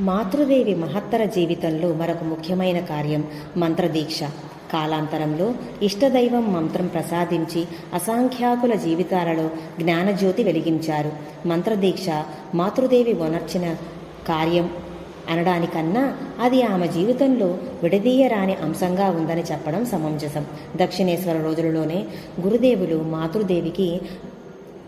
మాతృదేవి మహత్తర జీవితంలో మరొక ముఖ్యమైన కార్యం మంత్రదీక్ష. కాలాంతరంలో ఇష్టదైవం మంత్రం ప్రసాదించి అసంఖ్యాకుల జీవితాలలో జ్ఞానజ్యోతి వెలిగించారు. మంత్రదీక్ష మాతృదేవి వనర్చిన కార్యం అనడానికన్నా అది ఆమె జీవితంలో విడదీయరాని అంశంగా ఉందని చెప్పడం సమంజసం. దక్షిణేశ్వర రోజులలోనే గురుదేవులు మాతృదేవికి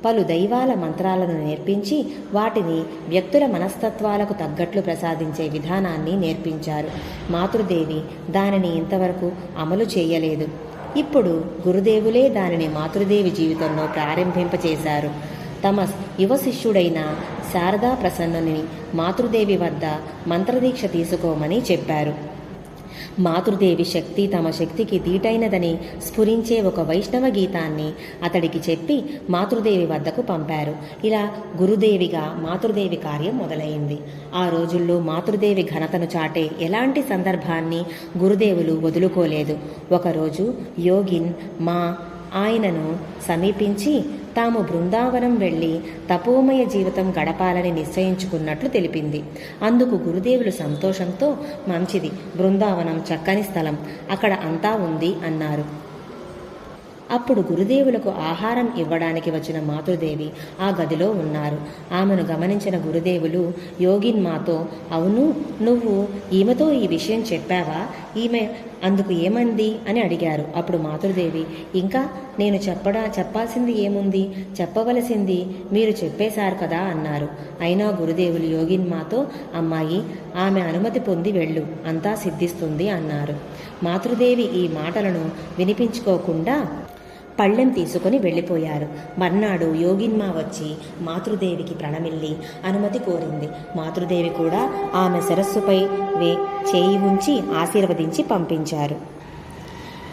పలు దైవాల మంత్రాలను నేర్పించి వాటిని వ్యక్తుల మనస్తత్వాలకు తగ్గట్లు ప్రసాదించే విధానాన్ని నేర్పించారు. మాతృదేవి దానిని ఇంతవరకు అమలు చేయలేదు. ఇప్పుడు గురుదేవులే దానిని మాతృదేవి జీవితంలో ప్రారంభింపచేశారు. తమ యువ శిష్యుడైన శారదా ప్రసన్నుని మాతృదేవి వద్ద మంత్రదీక్ష తీసుకోమని చెప్పారు. మాతృదేవి శక్తి తమ శక్తికి దీటైనదని స్ఫురించే ఒక వైష్ణవ గీతాన్ని అతడికి చెప్పి మాతృదేవి వద్దకు పంపారు. ఇలా గురుదేవిగా మాతృదేవి కార్యం మొదలైంది. ఆ రోజుల్లో మాతృదేవి ఘనతను చాటే ఎలాంటి సందర్భాన్ని గురుదేవులు వదులుకోలేదు. ఒకరోజు యోగిన్ మా ఆయనను సమీపించి తాము బృందావనం వెళ్ళి తపోమయ జీవితం గడపాలని నిశ్చయించుకున్నట్లు తెలిపింది. అందుకు గురుదేవులు సంతోషంతో మంచిది బృందావనం చక్కని స్థలం అక్కడ అంతా ఉంది అన్నారు. అప్పుడు గురుదేవులకు ఆహారం ఇవ్వడానికి వచ్చిన మాతృదేవి ఆ గదిలో ఉన్నారు. ఆమెను గమనించిన గురుదేవులు యోగిన్మాతో అవును నువ్వు ఈమెతో ఈ విషయం చెప్పావా? ఈమె అందుకు ఏమంది? అని అడిగారు. అప్పుడు మాతృదేవి ఇంకా నేను చెప్పడా చెప్పాల్సింది ఏముంది? చెప్పవలసింది మీరు చెప్పేశారు కదా అన్నారు. అయినా గురుదేవులు యోగిన్మాతో అమ్మాయి ఆమె అనుమతి పొంది వెళ్ళు అంతా సిద్ధిస్తుంది అన్నారు. మాతృదేవి ఈ మాటలను వినిపించుకోకుండా పళ్ళెం తీసుకుని వెళ్ళిపోయారు. మర్నాడు యోగిన్మా వచ్చి మాతృదేవికి ప్రణమిల్లి అనుమతి కోరింది. మాతృదేవి కూడా ఆమె శిరస్సుపై వే చేయి ఉంచి ఆశీర్వదించి పంపించారు.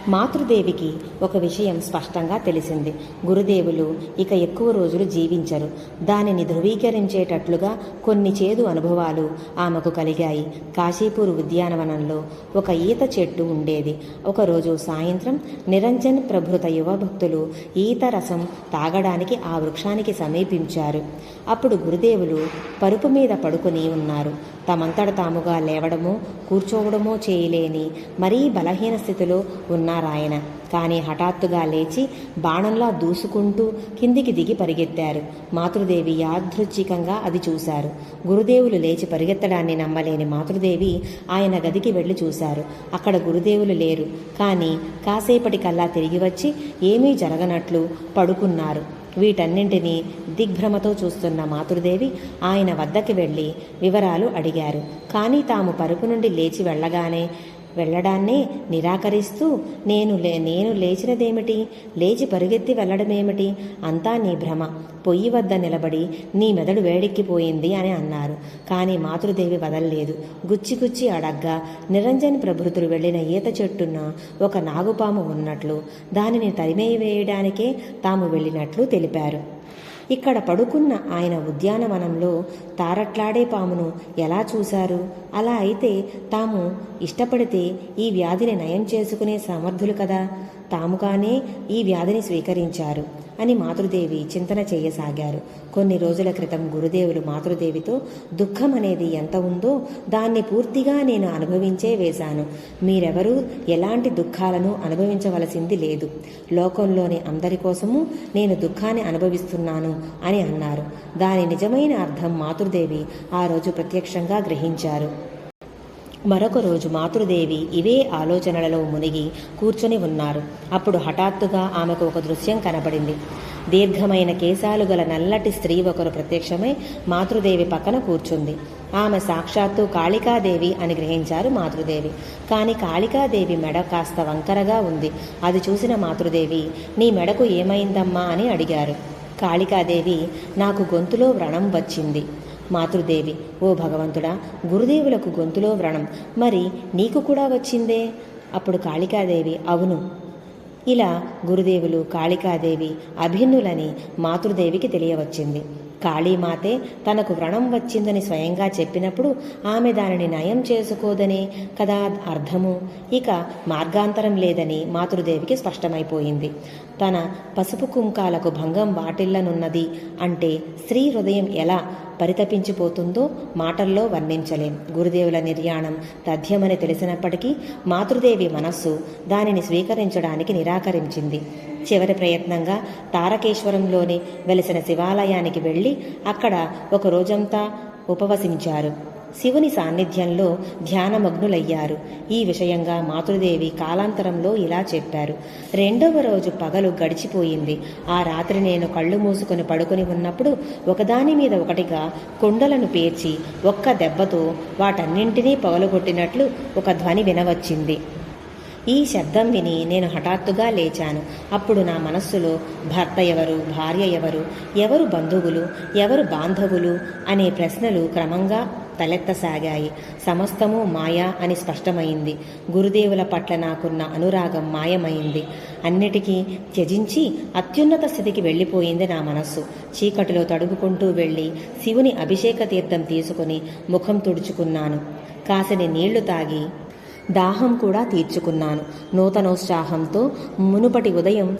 మాతృదేవికి ఒక విషయం స్పష్టంగా తెలిసింది. గురుదేవులు ఇక ఎక్కువ రోజులు జీవించరు. దానిని ధృవీకరించేటట్లుగా కొన్ని చేదు అనుభవాలు ఆమెకు కలిగాయి. కాశీపూర్ ఉద్యానవనంలో ఒక ఈత చెట్టు ఉండేది. ఒకరోజు సాయంత్రం నిరంజన్ ప్రభృత యువ భక్తులు ఈత రసం తాగడానికి ఆ వృక్షానికి సమీపించారు. అప్పుడు గురుదేవులు పరుపు మీద పడుకుని ఉన్నారు. తమంతట తాముగా లేవడమో కూర్చోవడమో చేయలేని మరీ బలహీన స్థితిలో ఉన్న అన్నారాయన కానీ హఠాత్తుగా లేచి బాణంలా దూసుకుంటూ కిందికి దిగి పరిగెత్తారు. మాతృదేవి యాదృచ్ఛికంగా అది చూశారు. గురుదేవులు లేచి పరిగెత్తడాన్ని నమ్మలేని మాతృదేవి ఆయన గదికి వెళ్ళి చూశారు. అక్కడ గురుదేవులు లేరు. కానీ కాసేపటికల్లా తిరిగి వచ్చి ఏమీ జరగనట్లు పడుకున్నారు. వీటన్నింటినీ దిగ్భ్రమతో చూస్తున్న మాతృదేవి ఆయన వద్దకి వెళ్ళి వివరాలు అడిగారు. కానీ తాము పరుపు నుండి లేచి వెళ్ళగానే వెళ్ళడాన్నే నిరాకరిస్తూ నేను లే నేను లేచినదేమిటి? లేచి పరుగెత్తి వెళ్ళడమేమిటి? అంతా నీ భ్రమ. పొయ్యి వద్ద నిలబడి నీ మెదడు వేడెక్కిపోయింది అని అన్నారు. కానీ మాతృదేవి వదల్లేదు. గుచ్చి గుచ్చి అడగ్గా నిరంజన్ ప్రభుతులు వెళ్ళిన ఈత చెట్టున ఒక నాగుపాము ఉన్నట్లు దానిని తరిమేవేయడానికే తాము వెళ్ళినట్లు తెలిపారు. ఇక్కడ పడుకున్న ఆయన ఉద్యానవనంలో తారట్లాడే పామును ఎలా చూశారు? అలా అయితే తాము ఇష్టపడితే ఈ వ్యాధిని నయం చేసుకునే సమర్థులు కదా. తాముగానే ఈ వ్యాధిని స్వీకరించారు. అని మాతృదేవి చింతన చేయసాగారు. కొన్ని రోజుల క్రితం గురుదేవులు మాతృదేవితో దుఃఖం అనేది ఎంత ఉందో దాన్ని పూర్తిగా నేను అనుభవించే వేశాను. మీరెవరూ ఎలాంటి దుఃఖాలను అనుభవించవలసింది లేదు. లోకంలోని అందరి కోసము నేను దుఃఖాన్ని అనుభవిస్తున్నాను అని అన్నారు. దాని నిజమైన అర్థం మాతృదేవి ఆ రోజు ప్రత్యక్షంగా గ్రహించారు. మరొక రోజు మాతృదేవి ఇవే ఆలోచనలలో మునిగి కూర్చొని ఉన్నారు. అప్పుడు హఠాత్తుగా ఆమెకు ఒక దృశ్యం కనబడింది. దీర్ఘమైన కేశాలు గల నల్లటి స్త్రీ ఒకరు ప్రత్యక్షమై మాతృదేవి పక్కన కూర్చుంది. ఆమె సాక్షాత్తు కాళికాదేవి అని గ్రహించారు మాతృదేవి. కానీ కాళికాదేవి మెడ కాస్త వంకరగా ఉంది. అది చూసిన మాతృదేవి నీ మెడకు ఏమైందమ్మా? అని అడిగారు. కాళికాదేవి నాకు గొంతులో వ్రణం వచ్చింది. మాతృదేవి. ఓ భగవంతుడా గురుదేవులకు గొంతులో వ్రణం. మరి నీకు కూడా వచ్చిందే? అప్పుడు కాళికాదేవి అవును. ఇలా గురుదేవులు కాళికాదేవి అభిన్నులని మాతృదేవికి తెలియవచ్చింది. కాళీమాతే తనకు వ్రణం వచ్చిందని స్వయంగా చెప్పినప్పుడు ఆమె దానిని నయం చేసుకోదనే కదా అర్థము? ఇక మార్గాంతరం లేదని మాతృదేవికి స్పష్టమైపోయింది. తన పసుపు కుంకాలకు భంగం వాటిల్లనున్నది అంటే స్త్రీ హృదయం ఎలా పరితపించిపోతుందో మాటల్లో వర్ణించలేం. గురుదేవుల నిర్యాణం తథ్యమని తెలిసినప్పటికీ మాతృదేవి మనస్సు దానిని స్వీకరించడానికి నిరాకరించింది. చివరి ప్రయత్నంగా తారకేశ్వరంలోని వెలిసిన శివాలయానికి వెళ్ళి అక్కడ ఒక రోజంతా ఉపవసించారు. శివుని సాన్నిధ్యంలో ధ్యానమగ్నులయ్యారు. ఈ విషయంగా మాతృదేవి కాలాంతరంలో ఇలా చెప్పారు. రెండవ రోజు పగలు గడిచిపోయింది. ఆ రాత్రి నేను కళ్ళు మూసుకొని పడుకొని ఉన్నప్పుడు ఒకదాని మీద ఒకటిగా కొండలను పేర్చి ఒక్క దెబ్బతో వాటన్నింటినీ పగలగొట్టినట్లు ఒక ధ్వని వినవచ్చింది. ఈ శబ్దం విని నేను హఠాత్తుగా లేచాను. అప్పుడు నా మనస్సులో భర్త ఎవరు భార్య ఎవరు ఎవరు బంధువులు ఎవరు బాంధవులు అనే ప్రశ్నలు క్రమంగా తలెత్తసాగాయి. సమస్తము మాయా అని స్పష్టమైంది. గురుదేవుల పట్ల నాకున్న అనురాగం మాయమైంది. అన్నిటికీ త్యజించి అత్యున్నత స్థితికి వెళ్ళిపోయింది నా మనస్సు. చీకటిలో తడుపుకుంటూ వెళ్ళి శివుని అభిషేక తీర్థం తీసుకుని ముఖం తుడుచుకున్నాను. కాసిని నీళ్ళు తాగి దాహం కూడా తీర్చుకున్నాను. నూతనోత్సాహంతో మునుపటి ఉదయం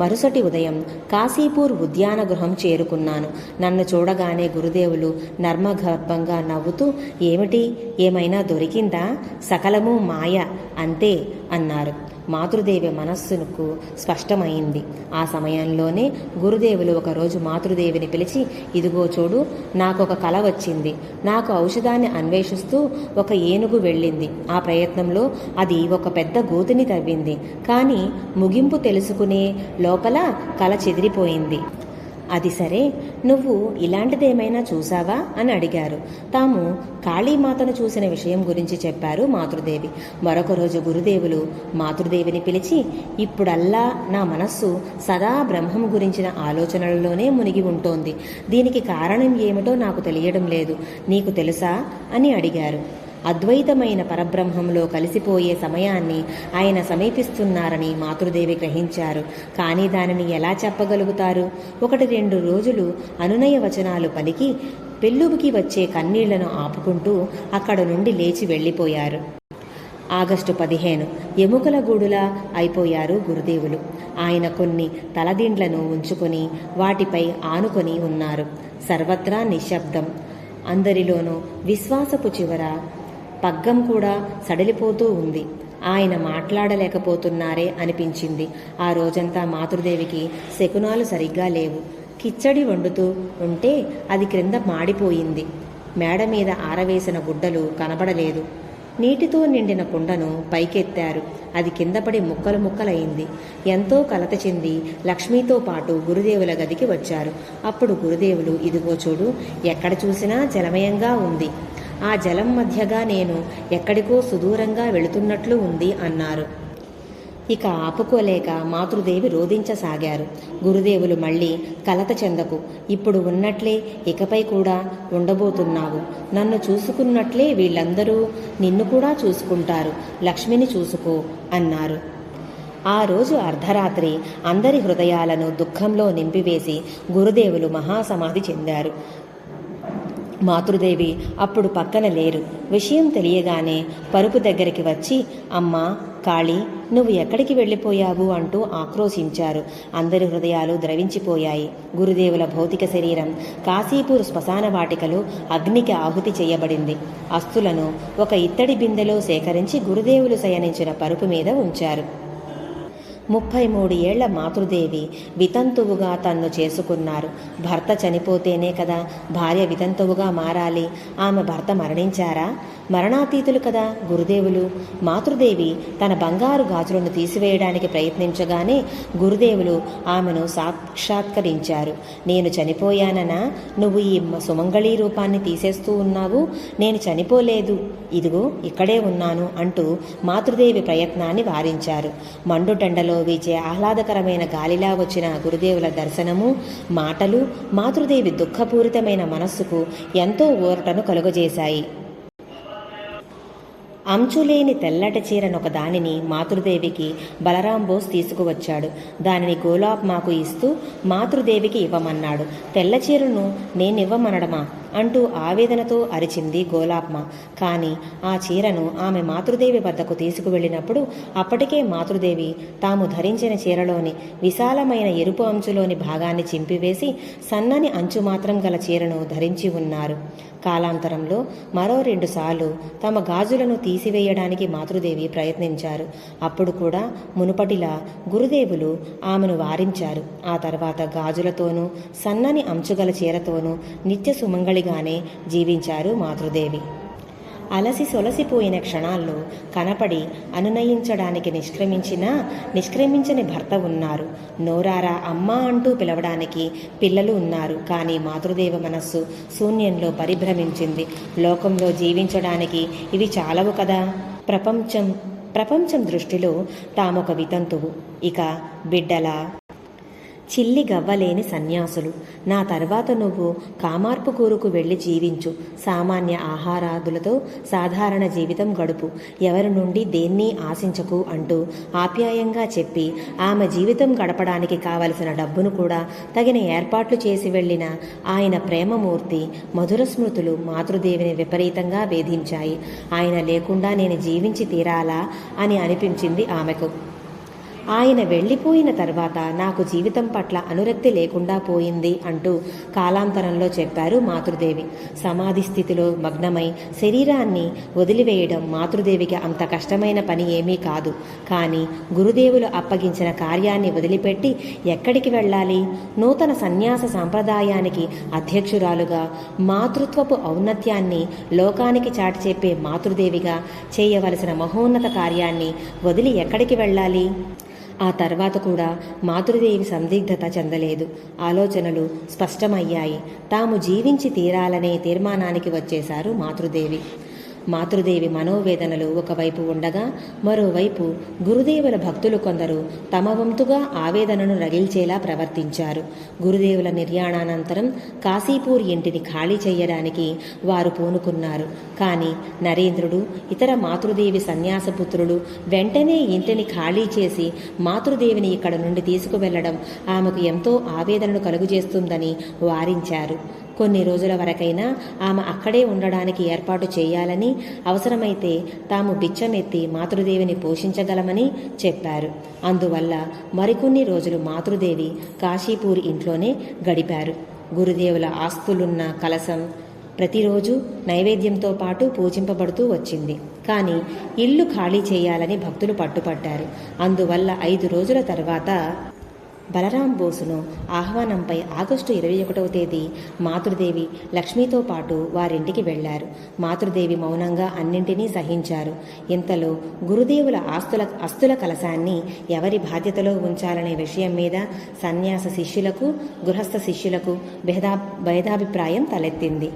మరుసటి ఉదయం కాశీపూర్ ఉద్యాన గృహం చేరుకున్నాను. నన్ను చూడగానే గురుదేవులు నర్మగర్భంగా నవ్వుతూ ఏమిటి? ఏమైనా దొరికిందా? సకలము మాయ అంతే అన్నారు. మాతృదేవి మనస్సుకు స్పష్టమైంది. ఆ సమయంలోనే గురుదేవులు ఒకరోజు మాతృదేవిని పిలిచి ఇదిగో చూడు నాకొక కల వచ్చింది. నాకు ఔషధాన్ని అన్వేషిస్తూ ఒక ఏనుగు వెళ్ళింది. ఆ ప్రయత్నంలో అది ఒక పెద్ద గోతిని తవ్వింది. కానీ ముగింపు తెలుసుకునే లోపల కల చెదిరిపోయింది. అది సరే నువ్వు ఇలాంటిదేమైనా చూసావా? అని అడిగారు. తాము కాళీమాతను చూసిన విషయం గురించి చెప్పారు మాతృదేవి. మరొక రోజు గురుదేవులు మాతృదేవిని పిలిచి ఇప్పుడల్లా నా మనస్సు సదా బ్రహ్మం గురించిన ఆలోచనలలోనే మునిగి ఉంటోంది. దీనికి కారణం ఏమిటో నాకు తెలియడం లేదు. నీకు తెలుసా? అని అడిగారు. అద్వైతమైన పరబ్రహ్మంలో కలిసిపోయే సమయాన్ని ఆయన సమీపిస్తున్నారని మాతృదేవి గ్రహించారు. కానీ దానిని ఎలా చెప్పగలుగుతారు? ఒకటి రెండు రోజులు అనునయ వచనాలు పలికి పెళ్ళుబుకి వచ్చే కన్నీళ్ళను ఆపుకుంటూ అక్కడ నుండి లేచి వెళ్ళిపోయారు. ఆగస్టు పదిహేను ఎముకల గూడులా అయిపోయారు గురుదేవులు. ఆయన కొన్ని తలదిండ్లను ఉంచుకొని వాటిపై ఆనుకొని ఉన్నారు. సర్వత్రా నిశ్శబ్దం. అందరిలోనూ విశ్వాసపు చివర పగ్గం కూడా సడలిపోతూ ఉంది. ఆయన మాట్లాడలేకపోతున్నారే అనిపించింది. ఆ రోజంతా మాతృదేవికి శకునాలు సరిగ్గా లేవు. కిచ్చడి వండుతూ ఉంటే అది క్రింద మాడిపోయింది. మేడ మీద ఆరవేసిన గుడ్డలు కనబడలేదు. నీటితో నిండిన కుండను పైకెత్తారు. అది కిందపడి ముక్కలు ముక్కలైంది ఎంతో కలత చెంది లక్ష్మితో పాటు గురుదేవుల గదికి వచ్చారు. అప్పుడు గురుదేవులు ఇదిగో చూడు ఎక్కడ చూసినా జలమయంగా ఉంది. ఆ జలం మధ్యగా నేను ఎక్కడికో సుదూరంగా వెళుతున్నట్లు ఉంది అన్నారు. ఇక ఆపుకోలేక మాతృదేవి రోధించసాగారు. గురుదేవులు మళ్ళీ కలత చెందకు ఇప్పుడు ఉన్నట్లే ఇకపై కూడా ఉండబోతున్నావు. నన్ను చూసుకున్నట్లే వీళ్ళందరూ నిన్ను కూడా చూసుకుంటారు. లక్ష్మిని చూసుకో అన్నారు. ఆ రోజు అర్ధరాత్రి అందరి హృదయాలను దుఃఖంలో నింపివేసి గురుదేవులు మహాసమాధి చెందారు. మాతృదేవి అప్పుడు పక్కన లేరు. విషయం తెలియగానే పరుపు దగ్గరికి వచ్చి అమ్మ కాళీ నువ్వు ఎక్కడికి వెళ్ళిపోయావు? అంటూ ఆక్రోశించారు. అందరి హృదయాలు ద్రవించిపోయాయి. గురుదేవుల భౌతిక శరీరం కాశీపూర్ శ్మశాన వాటికలో అగ్నికి ఆహుతి చేయబడింది. అస్తులను ఒక ఇత్తడి బిందెలో సేకరించి గురుదేవులు శయనించిన పరుపు మీద ఉంచారు. ముప్పై మూడు ఏళ్ళ మాతృదేవి వితంతువుగా తన్ను చేసుకున్నారు. భర్త చనిపోతేనే కదా భార్య వితంతువుగా మారాలి. ఆమె భర్త మరణించారా? మరణాతీతులు కదా గురుదేవులు. మాతృదేవి తన బంగారు గాజులను తీసివేయడానికి ప్రయత్నించగానే గురుదేవులు ఆమెను సాక్షాత్కరించారు. నేను చనిపోయాననా? నువ్వు ఈ సుమంగళీ రూపాన్ని తీసేస్తూ ఉన్నావు? నేను చనిపోలేదు. ఇదిగో ఇక్కడే ఉన్నాను అంటూ మాతృదేవి ప్రయత్నాన్ని వారించారు. మండుటెండలో వీచే ఆహ్లాదకరమైన గాలిలా వచ్చిన గురుదేవుల దర్శనము మాటలు మాతృదేవి దుఃఖపూరితమైన మనస్సుకు ఎంతో ఊరటను కలుగజేశాయి. అంచులేని తెల్లటి చీరనొక దానిని మాతృదేవికి బలరాం బోస్ తీసుకువచ్చాడు. దానిని గోలాబ్ మాకు ఇస్తూ మాతృదేవికి ఇవ్వమన్నాడు. తెల్ల చీరను నేనివ్వమనడమా? అంటూ ఆవేదనతో అరిచింది గోలాబ్మ కానీ ఆ చీరను ఆమె మాతృదేవి వద్దకు తీసుకువెళ్ళినప్పుడు అప్పటికే మాతృదేవి తాము ధరించిన చీరలోని విశాలమైన ఎరుపు అంచులోని భాగాన్ని చింపివేసి సన్నని అంచు మాత్రం గల చీరను ధరించి ఉన్నారు. కాలాంతరంలో మరో రెండుసార్లు తమ గాజులను తీసివేయడానికి మాతృదేవి ప్రయత్నించారు. అప్పుడు కూడా మునుపటిలా గురుదేవులు ఆమెను వారించారు. ఆ తర్వాత గాజులతోనూ సన్నని అంచుగల చీరతోనూ నిత్య సుమంగళిగానే జీవించారు మాతృదేవి. అలసి సొలసిపోయిన క్షణాల్లో కనపడి అనునయించడానికి నిష్క్రమించిన నిష్క్రమించని భర్త ఉన్నారు. నోరారా అమ్మ అంటూ పిలవడానికి పిల్లలు ఉన్నారు. కానీ మాతృదేవ మనస్సు శూన్యంలో పరిభ్రమించింది. లోకంలో జీవించడానికి ఇవి చాలవు కదా? ప్రపంచం ప్రపంచం దృష్టిలో తామొక వితంతువు. ఇక బిడ్డల చిల్లి గవ్వలేని సన్యాసులు. నా తర్వాత నువ్వు కామార్పు కూరుకు వెళ్ళి జీవించు. సామాన్య ఆహారాదులతో సాధారణ జీవితం గడుపు. ఎవరి నుండి దేన్ని ఆశించకు అంటూ ఆప్యాయంగా చెప్పి ఆమె జీవితం గడపడానికి కావలసిన డబ్బును కూడా తగిన ఏర్పాట్లు చేసి వెళ్ళిన ఆయన ప్రేమమూర్తి మధుర స్మృతులు మాతృదేవిని విపరీతంగా వేధించాయి. ఆయన లేకుండా నేను జీవించి తీరాలా అని అనిపించింది ఆమెకు. ఆయన వెళ్ళిపోయిన తర్వాత నాకు జీవితం పట్ల అనురక్తి లేకుండా పోయింది అంటూ కాలాంతరంలో చెప్పారు మాతృదేవి. సమాధి స్థితిలో మగ్నమై శరీరాన్ని వదిలివేయడం మాతృదేవికి అంత కష్టమైన పని ఏమీ కాదు. కానీ గురుదేవులు అప్పగించిన కార్యాన్ని వదిలిపెట్టి ఎక్కడికి వెళ్ళాలి? నూతన సన్యాస సాంప్రదాయానికి అధ్యక్షురాలుగా మాతృత్వపు ఔన్నత్యాన్ని లోకానికి చాటి చెప్పే మాతృదేవిగా చేయవలసిన మహోన్నత కార్యాన్ని వదిలి ఎక్కడికి వెళ్ళాలి? ఆ తర్వాత కూడా మాతృదేవి సందిగ్ధత చెందలేదు. ఆలోచనలు స్పష్టమయ్యాయి. తాము జీవించి తీరాలనే తీర్మానానికి వచ్చేశారు మాతృదేవి. మాతృదేవి మనోవేదనలు ఒకవైపు ఉండగా మరోవైపు గురుదేవుల భక్తులు కొందరు తమ వంతుగా ఆవేదనను రగిల్చేలా ప్రవర్తించారు. గురుదేవుల నిర్యాణానంతరం కాశీపూర్ ఇంటిని ఖాళీ చేయడానికి వారు పూనుకున్నారు. కానీ నరేంద్రుడు ఇతర మాతృదేవి సన్యాసపుత్రులు వెంటనే ఇంటిని ఖాళీ చేసి మాతృదేవిని ఇక్కడ నుండి తీసుకువెళ్ళడం ఆమెకు ఎంతో ఆవేదనను కలుగజేస్తుందని వారించారు. కొన్ని రోజుల వరకైనా ఆమె అక్కడే ఉండడానికి ఏర్పాటు చేయాలని అవసరమైతే తాము బిచ్చమెత్తి మాతృదేవిని పోషించగలమని చెప్పారు. అందువల్ల మరికొన్ని రోజులు మాతృదేవి కాశీపూర్ ఇంట్లోనే గడిపారు. గురుదేవుల ఆస్తులున్న కలసం ప్రతిరోజు నైవేద్యంతో పాటు పూజింపబడుతూ వచ్చింది. కానీ ఇల్లు ఖాళీ చేయాలని భక్తులు పట్టుపట్టారు. అందువల్ల ఐదు రోజుల తర్వాత బలరాం బోసును ఆహ్వానంపై ఆగస్టు ఇరవై ఒకటవ తేదీ మాతృదేవి లక్ష్మితో పాటు వారింటికి వెళ్ళారు మాతృదేవి మౌనంగా అన్నింటినీ సహించారు. ఇంతలో గురుదేవుల ఆస్తుల అస్తుల కలశాన్ని ఎవరి బాధ్యతలో ఉంచాలనే విషయం మీద సన్యాస శిష్యులకు గృహస్థ శిష్యులకు భేదా భేదాభిప్రాయం తలెత్తింది.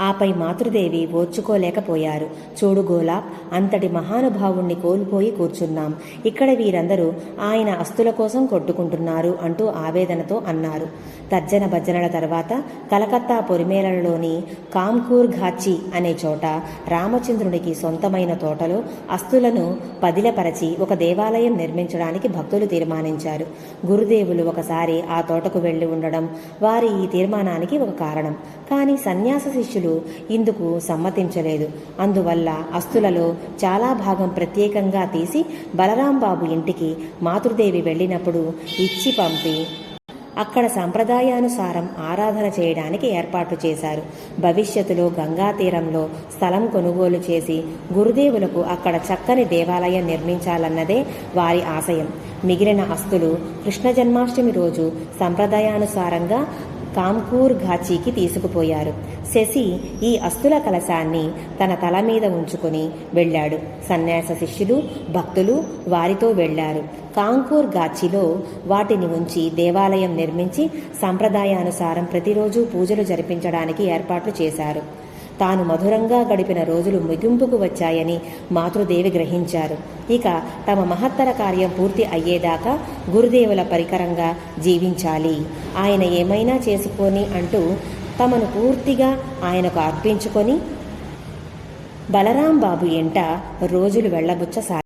ఆపై మాతృదేవి ఓర్చుకోలేకపోయారు. చూడు గోలాబ్ అంతటి మహానుభావుణ్ణి కోల్పోయి కూర్చున్నాం. ఇక్కడ వీరందరూ ఆయన అస్తుల కోసం కొట్టుకుంటున్నారు అంటూ ఆవేదనతో అన్నారు. తర్జన భజనల తర్వాత కలకత్తా పొరిమేలలోని కామ్కూర్ ఘాచి అనే చోట రామచంద్రునికి సొంతమైన తోటలో అస్తులను పదిలపరచి ఒక దేవాలయం నిర్మించడానికి భక్తులు తీర్మానించారు. గురుదేవులు ఒకసారి ఆ తోటకు వెళ్ళి ఉండడం వారి ఈ తీర్మానానికి ఒక కారణం. కానీ సన్యాస శిష్యులు ఇందుకు సమ్మతించలేదు. అందువల్ల అస్తులలో చాలా భాగం ప్రత్యేకంగా తీసి బలరాంబాబు ఇంటికి మాతృదేవి వెళ్ళినప్పుడు ఇచ్చి పంపి అక్కడ సంప్రదాయానుసారం ఆరాధన చేయడానికి ఏర్పాటు చేశారు. భవిష్యత్తులో గంగా తీరంలో స్థలం కొనుగోలు చేసి గురుదేవులకు అక్కడ చక్కని దేవాలయం నిర్మించాలన్నదే వారి ఆశయం. మిగిలిన అస్తులు కృష్ణ జన్మాష్టమి రోజు సంప్రదాయానుసారంగా కాంకూర్ ఘాచీకి తీసుకుపోయారు. శశి ఈ అస్తుల కలశాన్ని తన తల మీద ఉంచుకుని వెళ్ళాడు. సన్యాస శిష్యులు భక్తులు వారితో వెళ్ళారు. కాంకూర్ గాచిలో వాటిని ఉంచి దేవాలయం నిర్మించి సంప్రదాయానుసారం ప్రతిరోజు పూజలు జరిపించడానికి ఏర్పాట్లు చేశారు. తాను మధురంగా గడిపిన రోజులు ముగింపుకు వచ్చాయని మాతృదేవి గ్రహించారు. ఇక తమ మహత్తర కార్యం పూర్తి అయ్యేదాకా గురుదేవుల పరికరంగా జీవించాలి. ఆయన ఏమైనా చేసుకొని అంటూ తమను పూర్తిగా ఆయనకు అర్పించుకొని బలరాం బాబు ఎంట రోజులు వెళ్ళబుచ్చసాగాయి